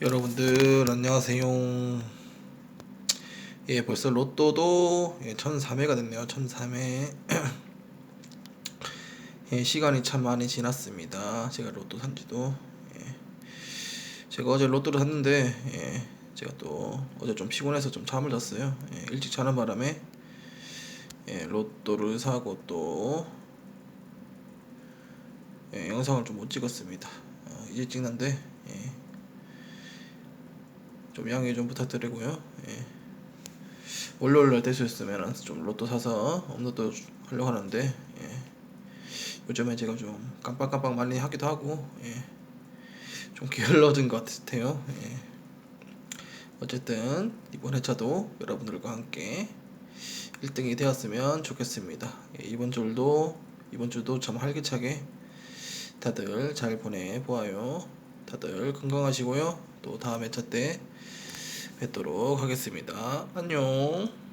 여러분들 안녕하세요. 예, 벌써 로또도 예, 1003회가 됐네요. 1003회. 예, 시간이 참 많이 지났습니다. 제가 로또 산지도 예. 제가 어제 로또를 샀는데 예, 제가 또 어제 좀 피곤해서 좀 잠을 잤어요. 예, 일찍 자는 바람에 예, 로또를 사고 또 예, 영상을 좀 못 찍었습니다. 어, 이제 찍는데 예. 좀 양해 좀 부탁드리고요. 예. 월요일 날 되셨으면 좀 로또 사서 업로드 하려고 하는데 예. 요즘에 제가 좀 깜빡깜빡 많이 하기도 하고 예. 좀 게을러진 것 같아요. 예. 어쨌든 이번 회차도 여러분들과 함께 1등이 되었으면 좋겠습니다. 예, 이번 주도 이번 주도 참 활기차게 다들 잘 보내 보아요. 다들 건강하시고요. 또 다음 회차 때 뵙도록 하겠습니다. 안녕.